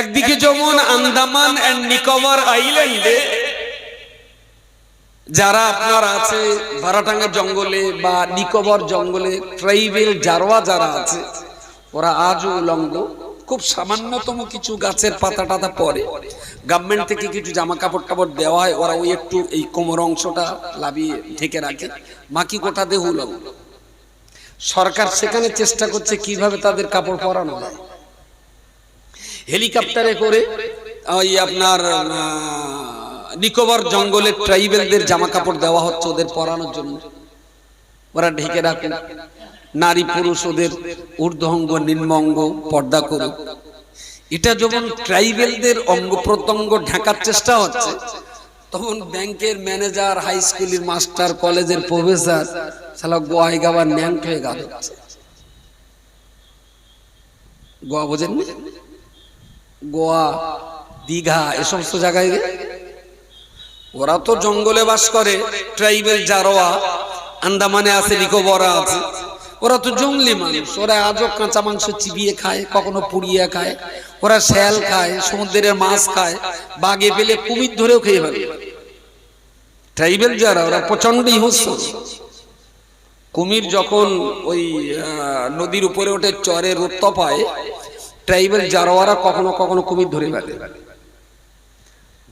একদিকে যেমন, আন্দামান অ্যান্ড নিকোবর আইল্যান্ডে যারা আপনার আছে, ভারাটাঙ্গা জঙ্গলে বা নিকোবর জঙ্গলে, ট্রাইবেল জারোয়া যারা আছে, ওরা আজও উলঙ্গ। খুব সামান্যতম কিছু গাছের পাতা টাতা পরে গভর্নমেন্ট থেকে কিছু জামা কাপড় টাপড় দেওয়া হয়, ওরা ওই একটু এই কোমর অংশটা লাভিয়ে ঢেকে রাখে। বাকি গোটা দেহ উলঙ্গ। সরকার সেখানে চেষ্টা করছে কীভাবে তাদের কাপড় পরানো যায়। হেলিকপ্টারে করে ওই আপনার নিকোবর জঙ্গলের ট্রাইবেলদের জামা কাপড় দেওয়া হচ্ছে ওদের পরানোর জন্য। ওরা ঢেকে রাখুন নারী পুরুষ ওদের ঊর্ধ্বঙ্গ, নিম্নঙ্গ পর্দা করুক এটা যখন ট্রাইবেলদের অঙ্গ প্রত্যঙ্গ ঢাকার চেষ্টা হচ্ছে, তখন ব্যাংকের ম্যানেজার, হাই স্কুলের মাস্টার, কলেজের প্রফেসর সালা গোয়ায় গাওয়ার ন্যাংট হয়ে গা হচ্ছে গোয়া বোঝেননি? গোয়া, দীঘা, এ সমস্ত জায়গায়। ওরা তো জঙ্গলে বাস করে, ট্রাইবেল জারোয়া, আন্দামানে আছে, নিকোবরা আছে। ওরা তো জঙ্গলি মানুষ। ওরা আজও কাঁচা মাংস চিবিয়ে খায়, কখনো পুড়িয়ে খায়। ওরা শ্যাল খায়, সমুদ্রের মাছ খায়, বাগে পেলে কুমির ধরেও খেয়ে ফেলে। ট্রাইবেল যারা, ওরা প্রচণ্ড হিংস্র কুমির যখন ওই নদীর উপরে ওঠে, চরে রোদ পায় ট্রাইবেল জারোয়ারা কখনো কখনো কুমির ধরে ফেলে।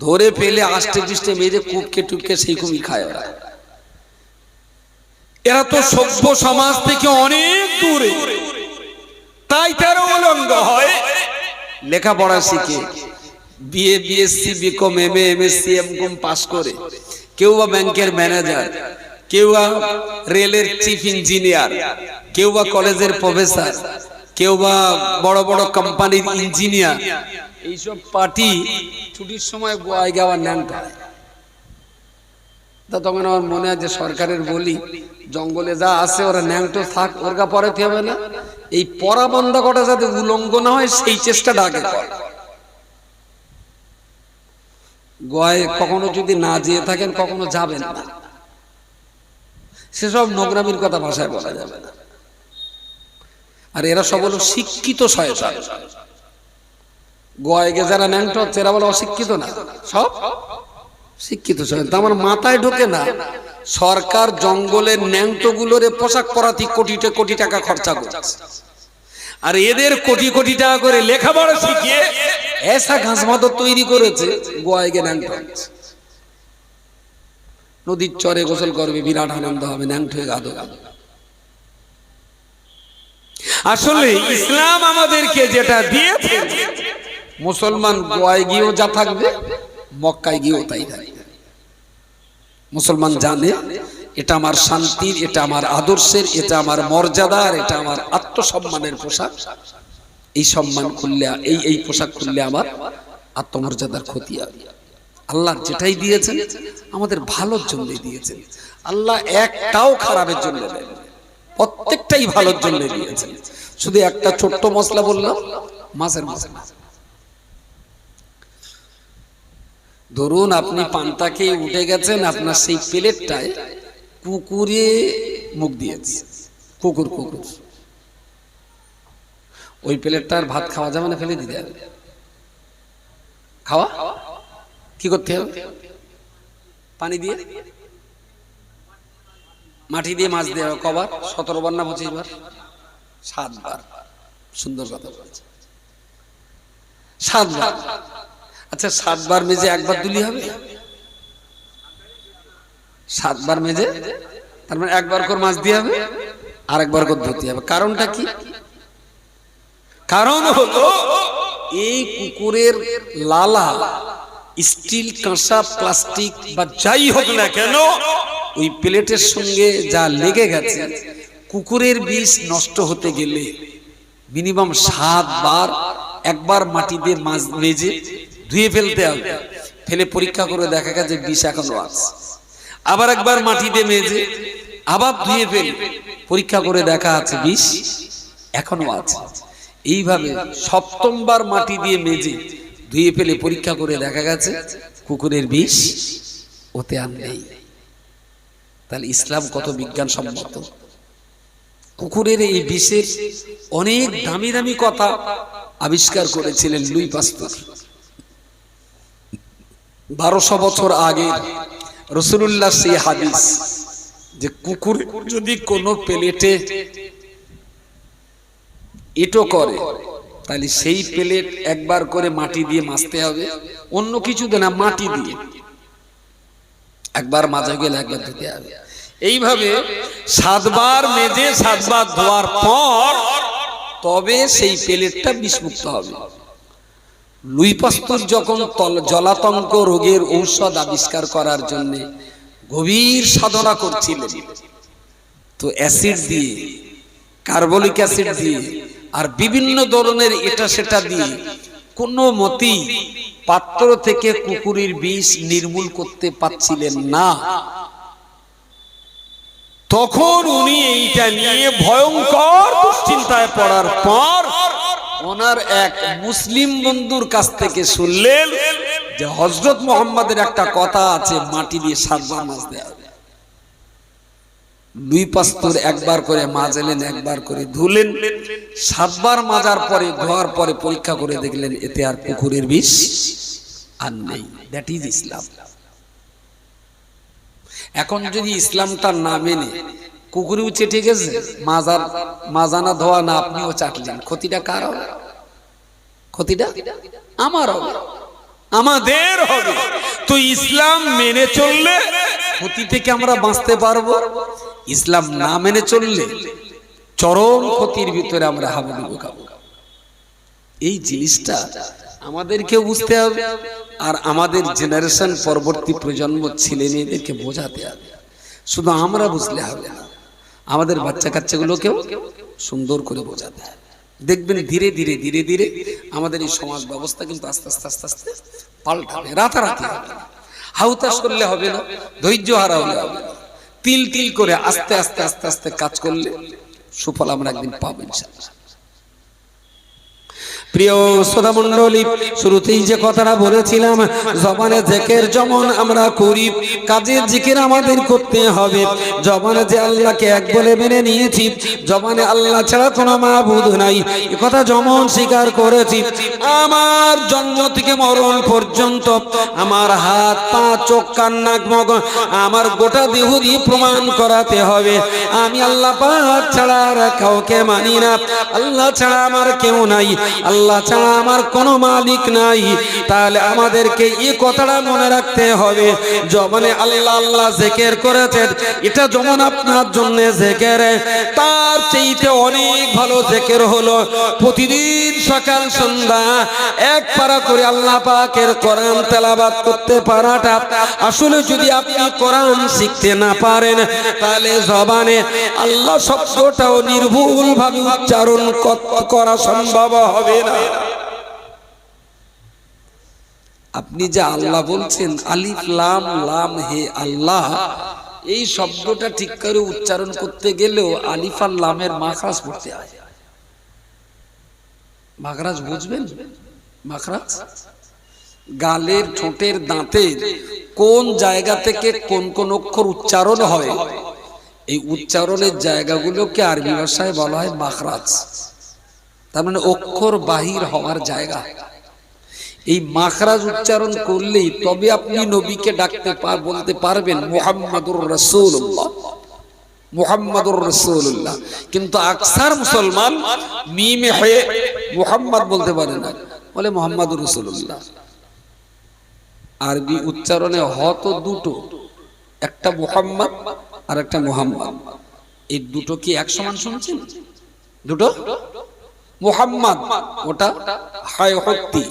ধরে ফেলে আষ্টে পৃষ্ঠে মেরে কুপকে টুপকে সেই কুমির খায় ওরা। এরা তো সভ্য সমাজ থেকে অনেক দূরে। তাই তারা উলঙ্গ হয়। লেখাপড়া শিখে। BA, BSc, BCom, M A MSc MCom pass করে। কেউ বা ব্যাংকের ম্যানেজার, কেউ বা রেলের চিফ ইঞ্জিনিয়ার, কেউ বা কলেজের প্রফেসর কেউ বা বড় বড় কোম্পানির ইঞ্জিনিয়ার এইসব পার্টি ছুটির সময় গোয়ায় যাওয়ার ন্যাংটা তা তখন আমার মনে আছে সরকারের বলি, জঙ্গলে যা আছে ওরা ন্যাংটো থাক ওরকা পরে হবে না। এই পরা বন্ধ করা যাতে উলঙ্গ না হয়, সেই চেষ্টাটা আগে কর। গোয়ায় কখনো যদি না যেয়ে থাকেন, কখনো যাবেন না। সেসব নোংরামির কথা ভাষায় বলা যাবে না। আর এরা সব হলো শিক্ষিত শয়তান। গোয়ায় গিয়ে যারা ন্যাংটো হচ্ছে এরা বলে অশিক্ষিত না। সব শিক্ষিত শয়তান। আমার মাথায় ঢোকে না, সরকার জঙ্গলের ন্যাংটো গুলোরে পোশাক পরাতি কোটি কোটি টাকা খরচা করছে। আর এদের কোটি কোটি টাকা করে লেখাপড়া শিখিয়ে এসা ঘাস তৈরি করেছে, গোয়ায় গিয়ে ন্যাংটো নদীর চরে গোসল করবে, বিরাট আনন্দ হবে, ন্যাংটো হয়ে গাদো গাদো আসলে ইসলাম আমাদেরকে যেটা দিয়েছে মুসলমান গোয়ায় গিয়েও যা থাকবে মক্কায় গিয়েও তাই থাকবে। মুসলমান জানে এটা আমার শান্তির এটা আমার আদর্শের এটা আমার মর্যাদার এটা আমার আত্মসম্মানের পোশাক। এই সম্মান খুললে এই এই পোশাক খুললে আমার আত্মমর্যাদার ক্ষতি হবে আল্লাহ যেটাই দিয়েছেন আমাদের ভালোর জন্য দিয়েছেন। আল্লাহ একটাও খারাপের জন্য দেন প্রত্যেকটাই ভালোর জন্য দিয়েছেন শুধু একটা ছোট্ট মশলা বললাম, মাছের মশলা। ধরুন আপনি পান্তাকে উঠে গেছেন, আপনার সেই প্লেটটায় কুকুরে মুখ দিয়েছে, কুকুর কুকুর। ওই প্লেটটা আর ভাত খাওয়া যাবে না, ফেলে দিতে হবে। খাওয়া? কি করতে হবে? পানি দিয়ে? মাটি দিয়ে মাছ দেওয়া কবার? সতেরো বার না পঁচিশ বার সাতবার। সুন্দর কথা বলছে। সাতবার। আচ্ছা সাতবার মেজে একবার দুলি হবে? সাতবার মেজে? তার মানে একবার করে মাছ দিয়ে হবে আর একবার করে ধুতে হবে। কারণটা কি? কারণ হলো, এই কুকুরের লালা, স্টিল, কাঁসা, প্লাস্টিক বা যাই হোক না কেন ওই প্লেটের সঙ্গে যা লেগে গেছে, কুকুরের বিষ নষ্ট হতে গেলে মিনিমাম সাতবার একবার মাটি দিয়ে মাছ মেজে ধুয়ে ফেলতে হবে। ফেলে পরীক্ষা করে দেখা গেছে বিষ এখনও আছে। আবার একবার মাটি দিয়ে মেজে আবার ধুয়ে ফেল, পরীক্ষা করে দেখা আছে বিষ এখনও আছে। এইভাবে সপ্তমবার মাটি দিয়ে মেজে ধুয়ে ফেলে পরীক্ষা করে দেখা গেছে, কুকুরের বিষ ওতে আর নেই। তাহলে ইসলাম কত বিজ্ঞান সম্মত কুকুরের এই বিষের অনেক দামি দামি কথা আবিষ্কার করেছিলেন লুই পাস্তর। বারোশো বছর আগে রসুল্লাহ সেই হাদিস যে কুকুর যদি কোনো প্লেটে এটো করে তাহলে সেই প্লেট একবার করে মাটি দিয়ে মাজতে হবে অন্য কিছু না মাটি দিয়ে। একবার মাজা গেলে একবার ধুতে হবে। এইভাবে সাতবার মেজে, সাতবার ধোয়ার পর তবে সেই প্লেটটা বিষমুক্ত হবে। লুই পাস্তর যখন জলাতঙ্ক রোগের ঔষধ আবিষ্কার করার জন্য গভীর সাধনা করছিলেন, তো অ্যাসিড দিয়ে, কার্বলিক অ্যাসিড দিয়ে, আর বিভিন্ন ধরনের এটা সেটা দিয়ে কোনো মতি পাত্র থেকে কুকুরের বিষ নির্মূল করতে পারছিলেন না। তখন উনি এইটা নিয়ে ভয়ঙ্কর দুশ্চিন্তায় পড়ার পর ওনার এক মুসলিম বন্ধুর কাছ থেকে শুনলেন যে হজরত মোহাম্মদের একটা কথা আছে, মাটি দিয়ে সাতবার মাছ হবে দুই পাস্তর একবার করে মাজলেন, একবার করে ধুলেন। সাতবার মাজার পরে, ধোয়ার পরে পরীক্ষা করে দেখলেন এতে আর পুকুরের বিষ আর নেই। দ্যাট ইজ ইসলাম এখন যদি ইসলামটা না মেনে কুকুরে কুকুরেও চেটে গেছে, মাজার, মাজানা ধোয়া না, আপনিও চাটলেন। ক্ষতিটা কার হবে? ক্ষতিটা আমার হবে। আমাদের হবে। তো ইসলাম মেনে চললে ক্ষতি থেকে আমরা বাঁচতে পারব। ইসলাম না মেনে চললে চরম ক্ষতির ভিতরে আমরা হাবুডুবু খাব। এই জিনিসটা আমাদেরকে বুঝতে হবে। আর আমাদের জেনারেশন পরবর্তী প্রজন্ম ছেলে মেয়েদেরকে বোঝাতে হবে। শুধু আমরা বুঝলে হবে না, আমাদের বাচ্চা কাচ্চাগুলোকেও সুন্দর করে বোঝাতে হবে। দেখবেন ধীরে ধীরে ধীরে ধীরে আমাদের এই সমাজ ব্যবস্থা কিন্তু আস্তে আস্তে আস্তে আস্তে পাল্টাবে, রাতারাতি হাউতাস করলে হবে না, ধৈর্য হারা হলে হবে তিল তিল করে আস্তে আস্তে আস্তে আস্তে কাজ করলে সুফল আমরা একদিন পাবো ইনশাআল্লাহ। প্রিয় শ্রোতা মন্ডলী শুরুতেই যে কথাটা বলেছিলাম, জবানে জেকের যেমন আমরা করি, কাজের জিকির আমাদের করতে হবে। জবানে যে আল্লাহকে এক বলে মেনে নিয়েছি, জবানে আল্লাহ ছাড়া কোনো মাবুদ নাই। কথা যেমন স্বীকার করেছি। আমার জন্ম থেকে মরণ পর্যন্ত আমার হাত, পা, চোখ, কান, নাক, মগ, আমার গোটা দেহুরি প্রমাণ করাতে হবে। আমি আল্লাহ পাক ছাড়া আর কাউকে মানি না। আল্লাহ ছাড়া আমার কেউ নাই। ছাড়া আমার কোনো মালিক নাই। তাহলে আমাদেরকে এই কথাটা মনে রাখতে হবে। যবনে আল্লাহ আল্লাহ জেকের করেছেন। এটা যেমন আপনার জন্য জেকের। তার চেয়েতে অনেক ভালো জেকের হলো, প্রতিদিন সকাল, সন্ধ্যা, এক পারা করে আল্লাহ পাকের কোরআন তেলাবাদ করতে পারাটা আসলে যদি আপনি কোরআন শিখতে না পারেন, তাহলে জবানে আল্লাহ শব্দটাও নির্ভুল ভাবে উচ্চারণ করা সম্ভব হবে না। আপনি যে আল্লাহ বলছেন, আলিফ, লাম লাম, হে আল্লাহ, এই শব্দটা ঠিক করে উচ্চারণ করতে গেলেও আলিফ আর লামের মাখরাজ পড়তে হয়। মাখরাজ বুঝবেন? মাখরাজ? গালের ঠোঁটের দাঁতের কোন জায়গা থেকে কোন কোন অক্ষর উচ্চারণ হয়? এই উচ্চারণের জায়গাগুলোকে আরবি ভাষায় বলা হয় মাখরাজ। তার মানে অক্ষর বাহির হওয়ার জায়গা। এই মাখরাজ উচ্চারণ করলেই তবে আপনি নবীকে ডাকতে পার বলতে পারবেন মুহাম্মাদুর রাসূলুল্লাহ। মুহাম্মাদুর রাসূলুল্লাহ। কিন্তু আকসার মুসলমান মিমে হয়ে মুহাম্মদ বলতে পারে না। বলে মুহাম্মাদুর রাসূলুল্লাহ। আরবি উচ্চারণে হ তো দুটো, একটা মুহাম্মদ আর একটা মুহাম্মদ। এই দুটো কি এক সমান শুনছেন? দুটো? মুহাম্মদ, ওটা হায় হত্যি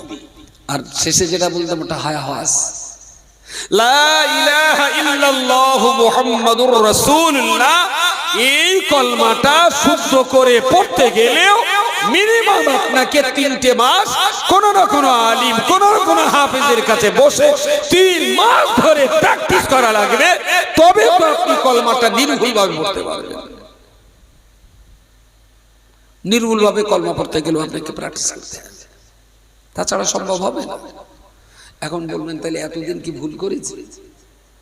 আর শেষে যেটা বলতাম ওটা হায় হাস এই কলমাটা শুদ্ধ করে পড়তে গেলেও মিনিমাম আপনাকে তিনটে মাস কোন না কোনো আলিম, কোন না কোনো হাফেজের কাছে বসে তিন মাস ধরে প্র্যাকটিস করা লাগবে তবে তো আপনি কলমাটা নির্ভুলভাবে পড়তে পারবেন। নির্ভুলভাবে কলমা পড়তে গেলেও আপনাকে প্র্যাকটিস করতে তাছাড়া সম্ভব হবে না। এখন বলবেন তাহলে এতদিন কি ভুল করেছি?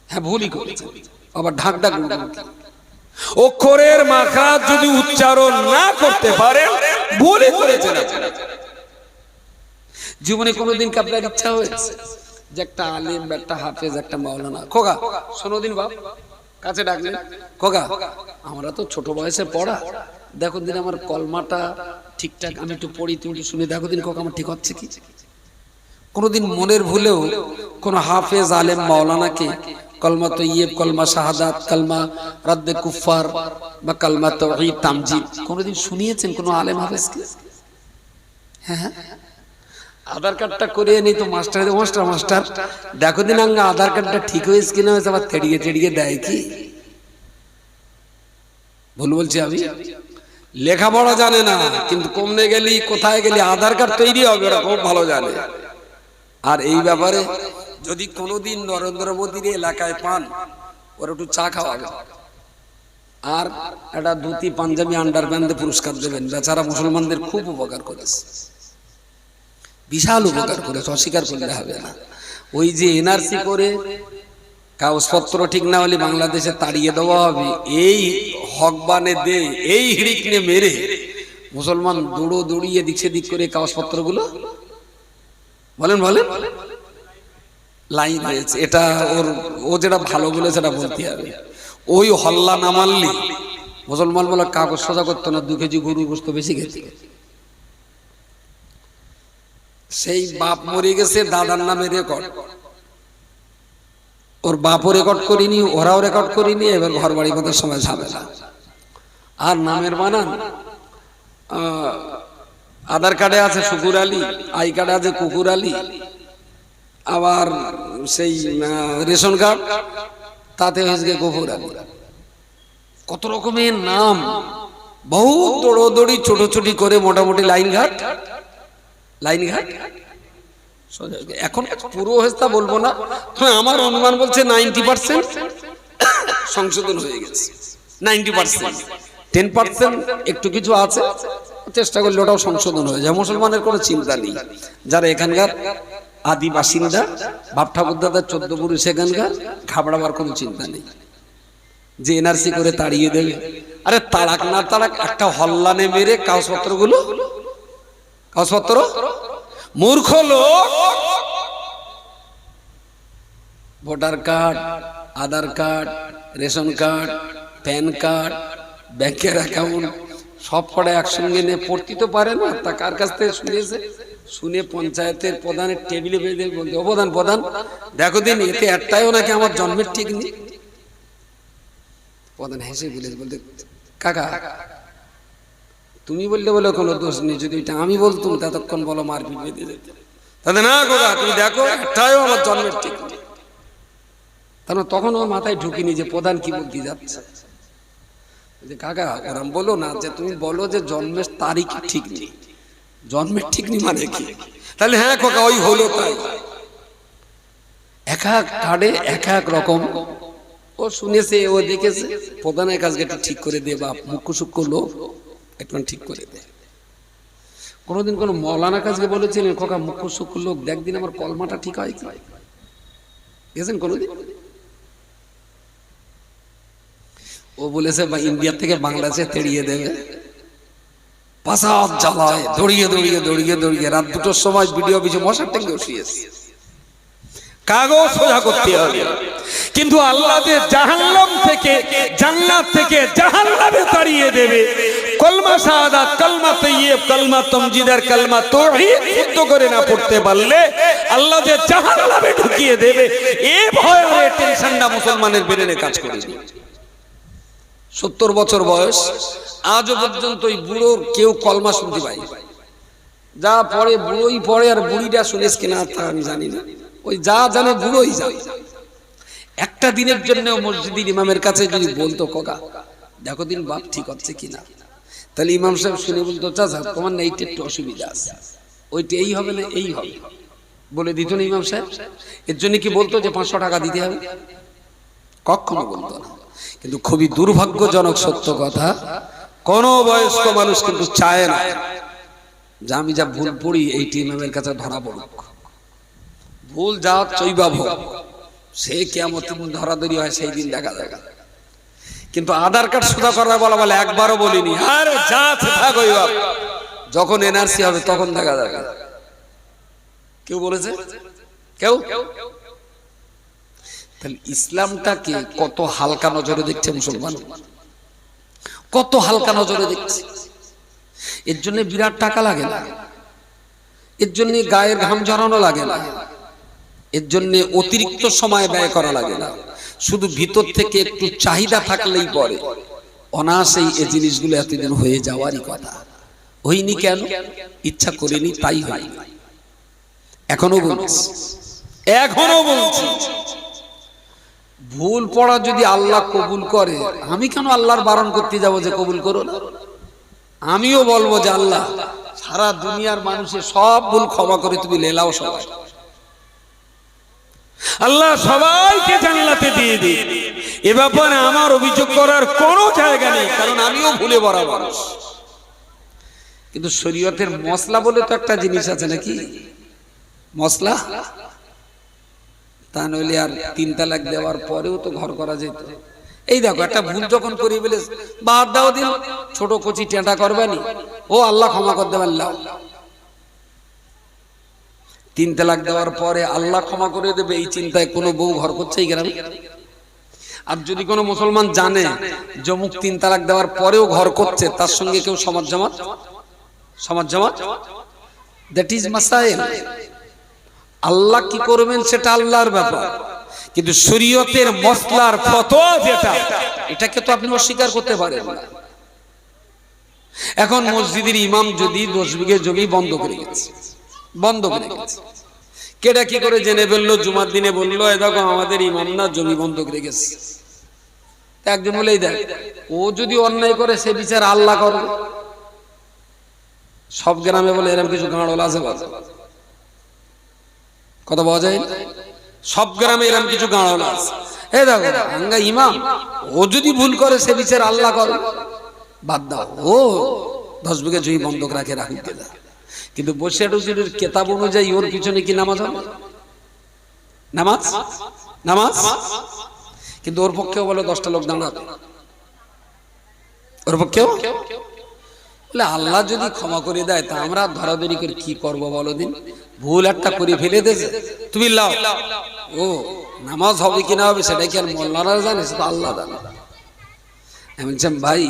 হ্যাঁ ভুলই করেছি। আবার ঢাক ঢাক অক্ষরের মাখা যদি উচ্চারণ না করতে পারে ভুলই করেছেন জীবনে কোনোদিন কি আপনার ইচ্ছা হয়েছে যে একটা আলিম বা একটা হাফেজ একটা মাওলানা? খোকা শোনো দিন বাপ কাছে ডাকলেন খোকা আমরা তো ছোট বয়সে পড়া। দেখো দিন আমার কলমাটা ঠিকঠাক আমি একটু পড়ি তুমি একটু শুনে। দেখো দিন খোকা আমার ঠিক হচ্ছে কি? কোনোদিন মনের ভুলেও কোন হাফেজ আলেম মাওলানাকে কলমা তো ইয়ে কলমা শাহাদাত, কলমা রাদ্দে কুফার বা কলমা তো তামজিদ কোনোদিন শুনিয়েছেন কোন আলেম হাফেজকে? হ্যাঁ হ্যাঁ। আধার কার্ডটা করে নি তো মাস্টার মাস্টার মাস্টার, দেখো দিন আঙ্গা, আধার কার্ডটা ঠিক হয়েছে কিনা হয়েছে, আবার তেড়িয়ে তেড়িয়ে দেয় কি? ভুল বলছি আমি? লেখাপড়া জানে না, কিন্তু কমনে গেলি, কোথায় গেলি, আধার কার্ড তৈরি হবে, ওরা খুব ভালো জানে। আর এই ব্যাপারে যদি কোনোদিন নরেন্দ্র মোদীর এলাকায় পান ওর একটু চা খাওয়াবে আর একটা ধুতি পাঞ্জাবি আন্ডার প্যান্টে পুরস্কার দেবেন। বেচারা মুসলমানদের খুব উপকার করেছে। বিশাল উপকার করেছে অস্বীকার করলে হবে না। ওই যে এনআরসি করে কাগজপত্র ঠিক না হলে বাংলাদেশে তাড়িয়ে দেওয়া হবে এই হকবানে দে এই হিড়িকনে মেরে মুসলমান দৌড়ো দৌড়িয়ে দিক সেদিক করে কাগজপত্রগুলো বলেন বলেন। লাইন হয়েছে এটা ওর, ও যেটা ভালো বলে সেটা বলতে হবে। ওই হল্লা না মারলি, মুসলমান বলে কাগজ সোজা করতো না, দু কেজি গরু গোস্ত বেশি খেতে। সেই বাপ মরে গেছে, দাদার নামে রেকর্ড ওর বাপও রেকর্ড করিনি, ওরাও রেকর্ড করিনি, এবার ঘর বাড়ি করার সময় ঝামেলা। আর নামের বানান আধার কার্ডে আছে শুকুর আলী, আই কার্ডে আছে কুকুর আলী, আবার সেই রেশন কার্ড, তাতে হয়েছে গফুর আলী। কত রকমের নাম বহু দৌড়োদৌড়ি, ছোটাছুটি করে মোটামুটি লাইন ঘাট লাইন ঘাট। এখন পুরো হয়েছে তা বলব না আমার অনুমান বলছে নাইনটি পার্সেন্ট সংশোধন হয়ে গেছে। নাইনটি পার্সেন্ট, টেন পার্সেন্ট একটু কিছু আছে। চেষ্টা করলে ওটাও সংশোধন হয়ে যায়। মুসলমানের কোনো চিন্তা নেই। যারা এখানকার আদি বাসিন্দা, বাপ ঠাকুর দাদার চোদ্দ পুরুষ এখানকার, ঘাবড়াবার কোনো চিন্তা নেই। যে এনআরসি করে তাড়িয়ে দেবে। আরে তাড়াক না তাড়াক, একটা হল্লানে মেরে কাগজপত্রগুলো কাগজপত্র, মূর্খ লোক! Voter card, Aadhaar card, ration card, PAN card, ব্যাংকের অ্যাকাউন্ট সব কটা একসঙ্গে নিয়ে পড়তে তো পারে না। তা কার কাছ থেকে শুনেছে? শুনে পঞ্চায়েতের প্রধানের টেবিলে বেঁধে ও প্রধান দেখো দিন, এতে একটাইও নাকি আমার জন্মের ঠিক নেই? প্রধান হেসে বলেছে বলতে, কাকা, তুমি বললে বলে কোনো দোষ নেই। যদি এটা আমি বলতুম, ততক্ষণ বলো মারপিট বেঁধে যেতে তাহলে না কাকা তুমি দেখো, একটাইও আমার জন্মের ঠিক নেই। তাহলে তখন ও মাথায় ঢুকিনি যে প্রধান কি বলতে যাচ্ছে। যে, কাকা, ওরম বলো না যে, তুমি বলো যে জন্মের তারিখ ঠিক নেই। জন্মের ঠিক নেই মানে কি? তাহলে হ্যাঁ কাকা, ওই হলো তাই। এক এক কার্ডে এক এক রকম। ও শুনেছে, ও দেখেছে। প্রধানের কাজকে একটু ঠিক করে দে বা মুখ্য লোক, একটু ঠিক করে দে। কোনোদিন কোনো মৌলানা কাজকে বলেছিলেন খোকা মুখ্য সূক্ষ্ম লোক, দেখ দিন আমার কলমাটা ঠিক হয় গেছেন কোনোদিন? ও বলেছে ইন্ডিয়া থেকে বাংলাদেশে তেড়িয়ে দেবে। পাশাদ জ্বালায়, দৌড়িয়ে দৌড়িয়ে দৌড়িয়ে দৌড়িয়ে। রাত দুটোর সময় ভিডিও অফিসে মশার টেঙ্গে শুয়েছে কাগজ সোজা করতে হবে। কিন্তু আল্লাহ যে জাহান্নাম থেকে, জান্নাত থেকে জাহান্নামে তাড়িয়ে দেবে। কলমা শাহাদাত, কালমা তাইয়্যিব, কালমা তামজিদের, কালমা তাওহীদ শুদ্ধ করে না পড়তে পারলে আল্লাহ যে জাহান্নামে ঢুকিয়ে দেবে, এ ভয় টেনশনটা মুসলমানের ব্রেনে কাজ করে সত্তর বছর বয়স, আজও পর্যন্ত ওই বুড়োর কেউ কলমা শুনতে পাই যা পড়ে বুড়োই পড়ে আর বুড়িটা শুনেছ কিনা তা আমি জানি না। ওই যা জানে বুড়োই জানে একটা দিনের জন্য মসজিদের ইমামের কাছে যদি বলতো, কোকা, দেখো দিন বাপ ঠিক হচ্ছে কিনা? তাহলে ইমাম সাহেব শুনে বলতো, চাচা, তোমার না এইটা একটু অসুবিধা আছে। ওইটা এই হবে না এই হবে। বলে দিত না ইমাম সাহেব। এর জন্য কি বলতো যে পাঁচশো টাকা দিতে হবে? কখনো বলতো না। কিন্তু খুবই দুর্ভাগ্যজনক সত্য কথা, কোন বয়স্ক মানুষ কিন্তু চায় না যে আমি যা ভুল পড়ি, এই ইমামের কাছে ধরা পড়ুক। ভুল যা চৈবা ভোগ, সে কেমন ধরাধরি হয়, সেই দিন দেখা যাবে। কিন্তু আধার কার্ড সোজা করার বলা বলে একবারও বলিনি, আরে যা থাক যখন এনআরসি হবে তখন দেখা যাবে। কেউ বলেছে? কেউ? তাহলে ইসলামটাকে কত হালকা নজরে দেখছে মুসলমান? কত হালকা নজরে দেখছে? এর জন্য বিরাট টাকা লাগে না। এর জন্য গায়ের ঘাম ঝরানো লাগে না। এর জন্য অতিরিক্ত সময় ব্যয় করা লাগে না। শুধু ভিতর থেকে একটু চাহিদা থাকলেই পরে। অনায়াসেই এই জিনিসগুলো এতদিন হয়ে যাওয়ারই কথা। হয়নি কেন? ইচ্ছা করিনি, তাই হয়নি। এখনও বলছি। এখনও বলছি। ভুল পড়া যদি আল্লাহ কবুল করে, আমি কেন আল্লাহর বারণ করতে যাব যে কবুল করো না? আমিও বলব যে আল্লাহ, সারা দুনিয়ার মানুষের সব ভুল ক্ষমা করে তুমি লেলাও সবাই। আল্লাহ সবাইকে জান্নাতে দিয়ে দিই এ ব্যাপারে আমার অভিযোগ করার কোনো জায়গা নেই, কারণ আমিও ভুলে বড় মানুষ। কিন্তু শরীয়তের মশলা বলে তো একটা জিনিস আছে নাকি? মশলা? তা নইলে আর তিন তালাক দেওয়ার পরেও তো ঘর করা যেত। এই দেখো, একটা ভুল যখন করি বলে বাদ দাও দিন, ছোট কচি টেঁটা করবানি ও আল্লাহ ক্ষমা করতে পারলাম তিন তালাক দেওয়ার পরে আল্লাহ ক্ষমা করে দেবে, এই চিন্তায় কোনো বউ ঘর করছে এই গ্রামে? আর যদি কোনো মুসলমান জানে জমুক তিন তালাক দেওয়ার পরেও ঘর করছে, তার সঙ্গে কেউ সমাজ জামাত? সমাজ জামাত? দ্যাট ইজ মাসাইল আল্লাহ কি করবেন সেটা আল্লাহর ব্যাপার। কিন্তু শরীয়তের মসলার ফতোয়া যেটা, এটাকে তো আপনি অস্বীকার করতে পারেন না। এখন মসজিদের ইমাম যদি দশ বিঘে জমি বন্ধ করে গেছে, বন্ধ করে গেছে কেটা কি করে জেনে ফেলল? জুমার দিনে বলল, এ দেখো, আমাদের ইমাম না জমি বন্ধ করে গেছে। একজন বলেই দেখ, ও যদি অন্যায় করে, সে বিচার আল্লাহ করবে। সব গ্রামে বলে এরকম কিছু গাঁড়ল আছে বলে কথা বলা যায়? সব গ্রামে এরকম কিছু গাঁড়ল আছে। এই দেখো আঙ্গা ইমাম, ও যদি ভুল করে, সে বিচার আল্লাহ করে। বাদ দাও, ও দশ বিঘা জমি বন্ধক রাখে কেদা কিন্তু বসে টুসির কেতাব অনুযায়ী ওর পিছনে কি নামাজ হবে? নামাজ? নামাজ? কিন্তু ওর পক্ষেও বলে দশটা লোক দাঁড়াবে। ওর পক্ষেও? বলে আল্লাহ যদি ক্ষমা করে দেয়, তা আমরা ধরাধরি করে কি করব বলো দিন? ভুল একটা করে ফেলে দিয়েছে তুমি লাও। ও, নামাজ হবে কি না হবে সেটা কি আর মোল্লারা জানে? সেটা আল্লাহ জানে। আমি বলছিলাম, ভাই,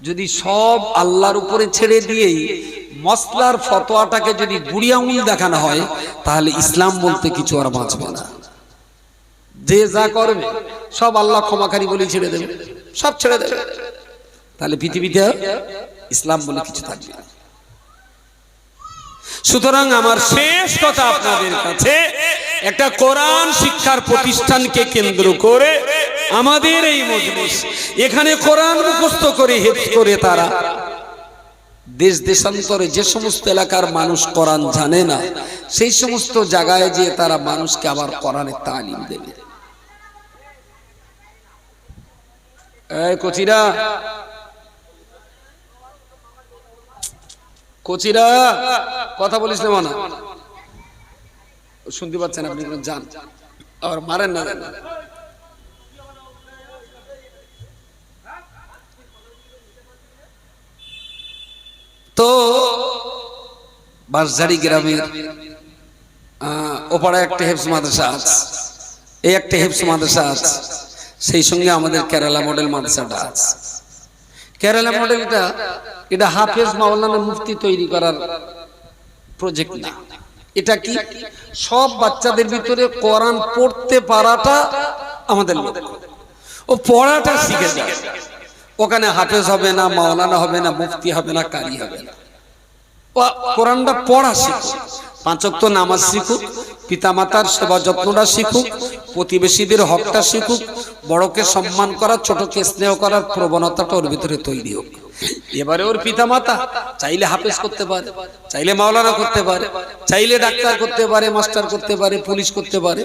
যদি সব আল্লাহর উপরে ছেড়ে দিয়েই মসলার ফতোয়াটাকে যদি বুড়ি আঙুল দেখানো হয়, তাহলে ইসলাম বলতে কিছু আর বাঁচবে না। যে যা করবে, সব আল্লাহ ক্ষমাকারী বলে ছেড়ে দেবে। সব ছেড়ে দেবে। তাহলে পৃথিবীতে ইসলাম বলে কিছু থাকবে না। সুতরাং আমার শেষ কথা আপনাদের কাছে, একটা কোরআন শিক্ষার প্রতিষ্ঠানকে কেন্দ্র করে আমাদের এই মজলিস, এখানে কোরআন মুখস্থ করে হেফ করে তারা। দেশ দেশান্তরে যে সমস্ত এলাকার মানুষ কোরআন জানে না, সেই সমস্ত জায়গায় যে তারা মানুষকে আবার কোরআনের তালিম দেবে। এই কচিরা কচিরা, কথা বলিস না মানা। শুনতে পাচ্ছেন আপনি যান। আর মারেন না। তো, বাঁশঝাড়ি গ্রামের ওপারে একটা হেফস মাদ্রাসা আছে। এই একটা হেফস মাদ্রাসা আছে। সেই সঙ্গে আমাদের কেরালা মডেল মাদ্রাসাটা আছে। কেরালা মডেলটা এটা হাফেজ মাওলানা মুফতি তৈরি করার প্রজেক্ট না। এটা কি? সব বাচ্চাদের ভিতরে কোরআন পড়তে পারাটা আমাদের ও পড়াটা শিখে যায়। ওখানে হাফেজ হবে না, মাওলানা হবে না, মুফতি হবে না, কারি হবে না। কোরআনটা পড়া শিখুক পাঁচক তো নামাজ শিখুক, পিতামাতার সেবা যত্নটা শিখুক, প্রতিবেশীদের হকটা শিখুক, বড়কে সম্মান করা, ছোটকে স্নেহ করার প্রবণতাটা ওর ভিতরে তৈরি হোক। এবারে ওর পিতামাতা চাইলে হাফেজ করতে পারে, চাইলে মাওলানা করতে পারে, চাইলে ডাক্তার করতে পারে, মাস্টার করতে পারে, পুলিশ করতে পারে,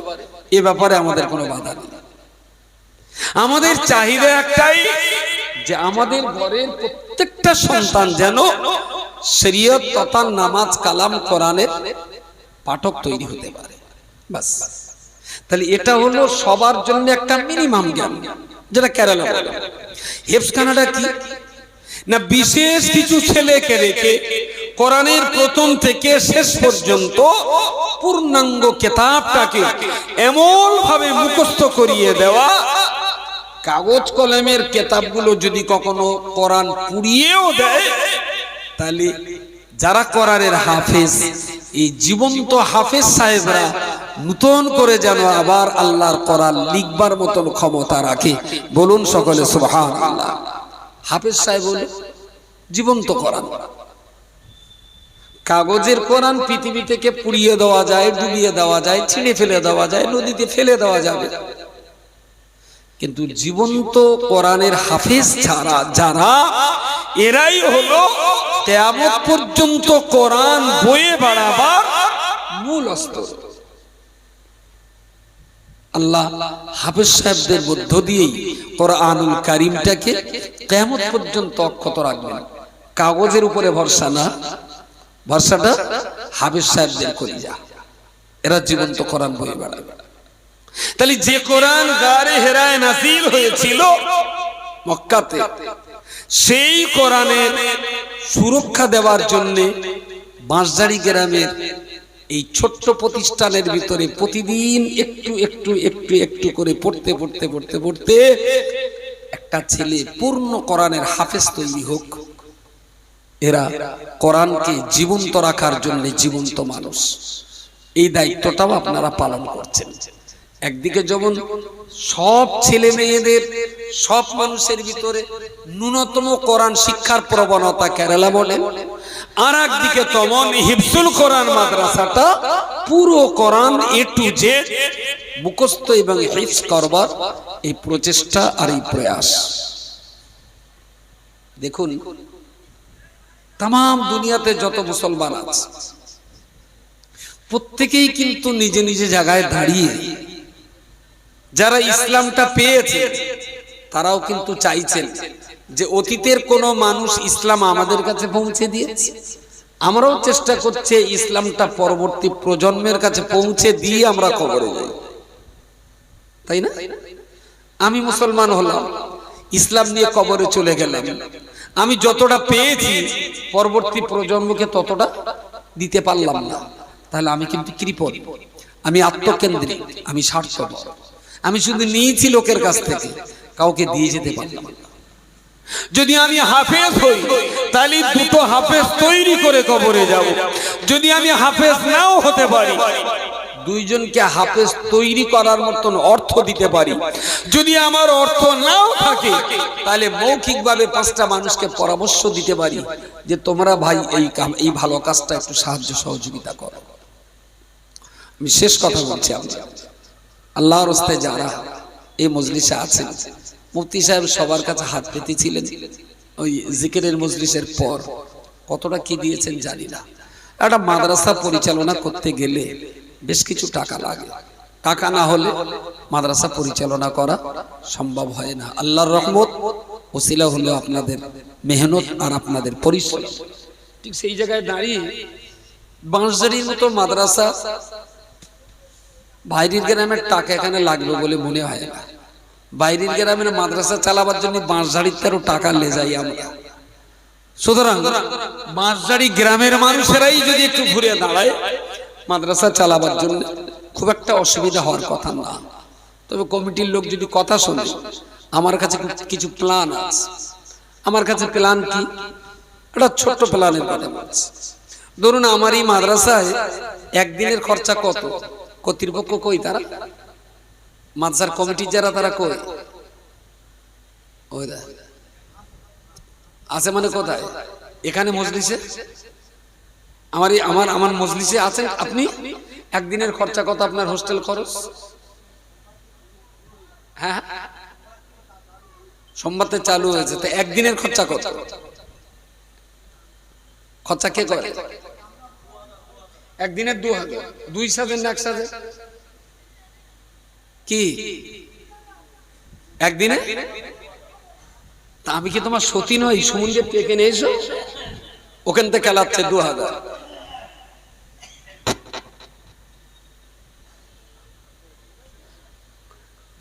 এ ব্যাপারে আমাদের কোনো বাধা নেই। আমাদের চাহিদা একটাই যে আমাদের ঘরের প্রত্যেকটা সন্তান যেন শরীয়ত তথা নামাজ কালাম কোরআনের পাঠক তৈরি হতে পারে। বাস। তাহলে এটা হলো সবার জন্য একটা মিনিমাম জ্ঞান, যেটা কেরালা হেফসখানাটা কি? না বিশেষ কিছু ছেলেকে রেখে কোরআনের প্রথম থেকে শেষ পর্যন্ত পূর্ণাঙ্গ কেতাবটাকে এমন ভাবে মুখস্থ করিয়ে দেওয়া, কাগজ কলমের কেতাবগুলো যদি কখনো কোরআন পুড়িয়েও দেয় তাহলে যারা কোরআনের হাফেজ, এই জীবন্ত হাফেজ সাহেবরা নূতন করে যেন আবার আল্লাহর কোরআন লিখবার মতন ক্ষমতা রাখে। বলুন সকলে আল্লাহ হাফেজ সাহেব জীবন্ত করান। কাগজের কোরআন পৃথিবী থেকে পুড়িয়ে দেওয়া যায়, ডুবিয়ে দেওয়া যায়, ছিঁড়ে ফেলে দেওয়া যায়, নদীতে ফেলে দেওয়া যাবে। কিন্তু জীবন্ত কোরআনের হাফিজ ছাড়া যারা, এরাই হলো কেয়ামত পর্যন্ত কোরআন বয়ে বাড়াবার মূল অস্ত্র। আল্লাহ হাফিজ সাহেবদের মধ্য দিয়েই কোরআনুল কারিমটাকে কেয়ামত পর্যন্ত অক্ষত রাখবেন। কাগজের উপরে ভরসা না, ভরসাটা হাফিজ সাহেবদের করি যা এরা জীবন্ত কোরআন বয়ে বেড়াবে। তাহলে যে কোরআন গারে হেরায় নাসিল হয়েছিল মক্কাতে, সেই কোরআনের সুরক্ষা দেওয়ার জন্য বাঁশজারি গ্রামের এই ছোট্ট প্রতিষ্ঠানের ভিতরে প্রতিদিন একটু একটু একটু একটু করে পড়তে পড়তে পড়তে পড়তে একটা ছেলে পূর্ণ কোরআনের হাফেজ তৈরি হোক। এরা কোরআনকে জীবন্ত রাখার জন্য জীবন্ত মানুষ। এই দায়িত্বটাও আপনারা পালন করছেন। একদিকে যেমন সব ছেলে মেয়েদের, সব মানুষের ভিতরে ন্যূনতম কোরআন শিক্ষার প্রবণতা কেরালা বলে। আর একদিকে তেমন হিফজুল কোরআন মাদ্রাসাটা পুরো কোরআন এ টু জেড মুখস্থ এবং হিফজ করবার এই প্রচেষ্টা আর এই প্রয়াস। দেখুন তাম দুনিয়াতে যত মুসলমান আছে, প্রত্যেকেই কিন্তু নিজে নিজে জায়গায় দাঁড়িয়ে যারা ইসলামটা পেয়েছে, তারাও কিন্তু চাইছেন যে অতীতের কোন মানুষ ইসলাম আমাদের কাছে পৌঁছে দিয়েছে। আমরাও চেষ্টা করছে ইসলামটা পরবর্তী প্রজন্মের কাছে পৌঁছে দিয়ে আমরা কবরে যাই। তাই না? আমি মুসলমান হলাম, ইসলাম নিয়ে কবরে চলে গেলাম। আমি যতটা পেয়েছি, পরবর্তী প্রজন্মকে ততটা দিতে পারলাম না। তাহলে আমি কিন্তু কৃপণ, আমি আত্মকেন্দ্রিক, আমি স্বার্থপর। আমি শুধু নিয়েছি লোকের কাছ থেকে। কাউকে দিয়ে যেতে পারলাম যদি আমি হাফেজ হই, তাহলে দুটো হাফেজ তৈরি করে কবরে যাব। যদি আমি হাফেজ নাও হতে পারি, দুইজনকে হাফেজ তৈরি করার মতন অর্থ দিতে পারি। যদি আমার অর্থ নাও থাকে, তাহলে মৌখিকভাবে পাঁচটা মানুষকে পরামর্শ দিতে পারি যে তোমরা ভাই এই কাম এই ভালো কাজটা একটু সাহায্য সহযোগিতা করো। আমি শেষ কথা বলছি আপনার আল্লাহর রাস্তায় যারা এই মজলিসে আছেন, মুফতি সাহেব সবার কাছে হাত পেতেছিলেন। ওই জিকিরের মজলিসের পর কতটা কি দিয়েছেন জানি না। একটা মাদ্রাসা পরিচালনা করতে গেলে বেশ কিছু টাকা লাগে। টাকা না হলে মাদ্রাসা পরিচালনা করা সম্ভব হয় না। আল্লাহর রহমত, ওসিলা হলো আপনাদের মেহনত আর আপনাদের পরিশ্রম। ঠিক সেই জায়গায় দাঁড়িয়ে বাঁশজারির মতো মাদ্রাসা বাইরের গ্রামের টাকা এখানে লাগবে বলে মনে হয় না। বাইরের গ্রামের মাদ্রাসা চালাবার জন্য বাঁশঝাড়ির তেরো টাকা লে যাই আমরা। সুতরাং বাঁশঝাড়ি গ্রামের মানুষেরাই যদি একটু ঘুরে দাঁড়ায়, মাদ্রাসা চালাবার জন্য খুব একটা অসুবিধা হওয়ার কথা না। তবে কমিটির লোক যদি কথা শোনে, আমার কাছে কিছু প্ল্যান আছে। আমার কাছে প্ল্যান কি? একটা ছোট্ট প্ল্যানের কথা বলছি। ধরুন আমার এই মাদ্রাসায় একদিনের খরচা কত? কর্তৃপক্ষ কই তারা? মাদ্রাসার কমিটির যারা, তারা কই? ওই আছে মানে কোথায়? এখানে মজলিসে? আমার আমার আমার মজলিসে আছে আপনি? একদিনের খরচা কত আপনার হোস্টেল খরচ? হ্যাঁ হ্যাঁ। সোমবারতে চালু হয়েছে একদিনের খরচা কত? খরচা কে করে? একদিনের দু হাজার দুই সাথে না একসাথে কি? একদিনে? তা আমি কি তোমার সতী নই? সমুদ্রের পেকে নিয়ে এসো। ওখান থেকে খেলাচ্ছে দু হাজার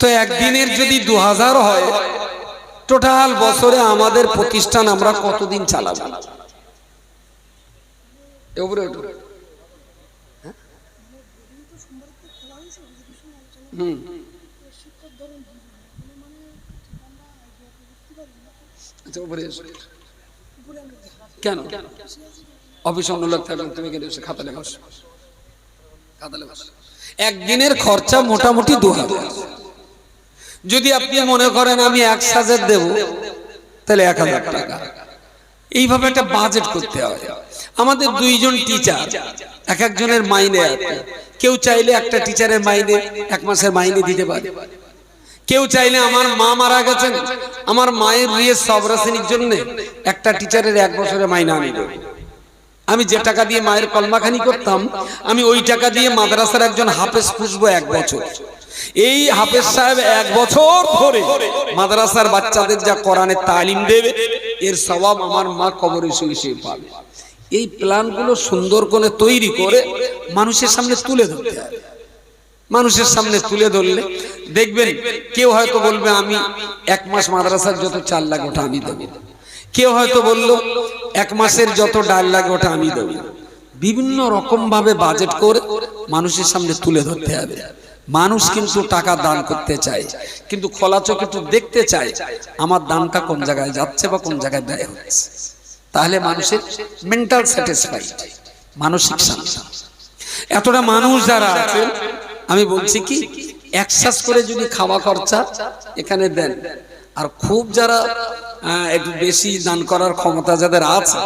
তো একদিনের যদি দু হাজার হয়, টোটাল বছরে আমাদের প্রতিষ্ঠান আমরা কতদিন চালাবো? উপরে ওঠো হ্যাঁ? হুম। আচ্ছা কেন অফিস অন্য লোক থাকলে তুমি এসে খাতা লেখা খাতা লেখা একদিনের খরচা মোটামুটি দু হাজার। যদি আপনি মনে করেন আমি এক সাজের দেব, তাহলে এক হাজার টাকা। এইভাবে একটা বাজেট করতে হয়। আমাদের দুইজন টিচার এক একজনের মাইনে আছে। কেউ চাইলে একটা টিচারের মাইনে এক মাসের মাইনে দিতে পারে। কেউ চাইলে আমার মা মারা গেছেন, আমার মায়ের বিয়ে সবরাসিনীর জন্য একটা টিচারের এক বছরের মাইনে দেবো। আমি যে টাকা দিয়ে মায়ের কলমাখানি করতাম, আমি ওই টাকা দিয়ে মাদ্রাসার একজন হাফেজ খুঁজবো এক বছর। এই হাফেজ সাহেব এক বছর ধরে মাদ্রাসার বাচ্চাদের যা কোরআনের তালিম দেবে, এর স্বভাব আমার মা কবরে শুয়ে পাবে। এই প্ল্যানগুলো সুন্দর করে তৈরি করে মানুষের সামনে তুলে ধরতে হবে মানুষের সামনে তুলে ধরলে দেখবেন, কেউ হয়তো বলবে, আমি এক মাস মাদ্রাসার যত চাল লাগে ওটা আমি দেবো। কেউ হয়তো বলল, এক মাসের যত ডাল লাগে ওটা আমি দেবো। বিভিন্ন রকম ভাবে বাজেট করে মানুষের সামনে তুলে ধরতে হবে। মানুষ কিন্তু টাকা দান করতে চায়, কিন্তু খোলা চোখে একটু দেখতে চায়, আমার দানটা কোন জায়গায় যাচ্ছে বা কোন জায়গায় ব্যয় হচ্ছে? তাহলে মানুষের মেন্টাল স্যাটিসফাইড মানসিক শান্তি। এতটা মানুষ যারা আছেন আমি বলছি কি একসাস করে যদি খাওয়া খরচা এখানে দেন। আর খুব যারা একটু বেশি দান করার ক্ষমতা যাদের আছে,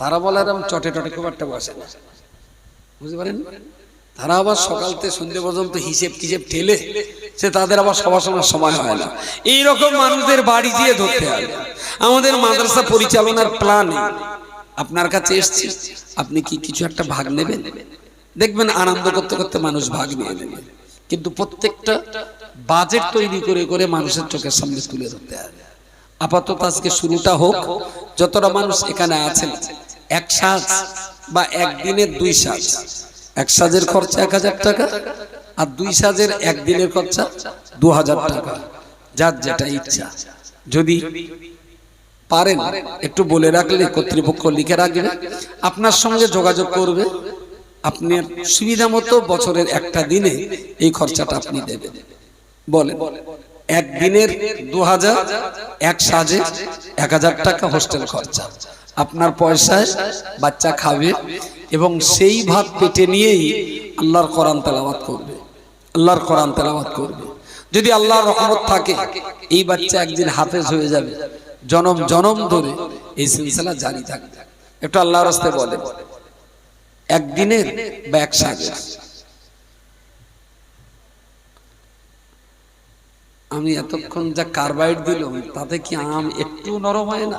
তারা বলে চটে টটে খুব একটা বসে না। বুঝতে পারেন? তারা আবার সকাল থেকে সন্ধ্যে পর্যন্ত হিসেব টিসেব ঠেলে সে তাদের আবার সবার সময় সময় হয় না। এইরকম মানুষদের বাড়ি দিয়ে ধরতে হবে আমাদের মাদ্রাসা পরিচালনার প্ল্যান আপনার কাছে এসছি। আপনি কি কিছু একটা ভাগ নেবেন? দেখবেন আনন্দ করতে করতে মানুষ ভাগ নিয়ে নেবে। কিন্তু প্রত্যেকটা বাজেট তৈরি করে করে মানুষের চোখের সামনে তুলে ধরতে হবে আপাতত আজকে শুরুটা হোক। যতটা মানুষ এখানে আছেন, এক সাজ বা একদিনের দুই সাজ। এক সাজের খরচা এক হাজার টাকা আর দুই সাজের একদিনের খরচা দু হাজার টাকা। যার যেটা ইচ্ছা। যদি পারেন, একটু বলে রাখলে কর্তৃপক্ষ লিখে রাখবে। আপনার সঙ্গে যোগাযোগ করবে। আপনার সুবিধা মতো বছরের একটা দিনে এই খরচাটা আপনি দেবেন। বলেন, একদিনের দু হাজার, এক সাজে এক হাজার টাকা হোস্টেল খরচা। আপনার পয়সায় বাচ্চা খাবে এবং সেই ভাত পেটে নিয়েই আল্লাহর কোরআন তেলাওয়াত করবে। আল্লাহর কোরআন তেলাওয়াত করবে। যদি আল্লাহর রহমত থাকে এই বাচ্চা একদিন হাফেজ হয়ে যাবে। জনম জনম ধরে এই সিলসিলা জারি থাকবে। একটু আল্লাহর রাস্তে বলেন। একদিনের বা এক সাজের আমি এতক্ষণ যা কার্বাইড দিলাম তাতে কি আম একটু নরম হয় না?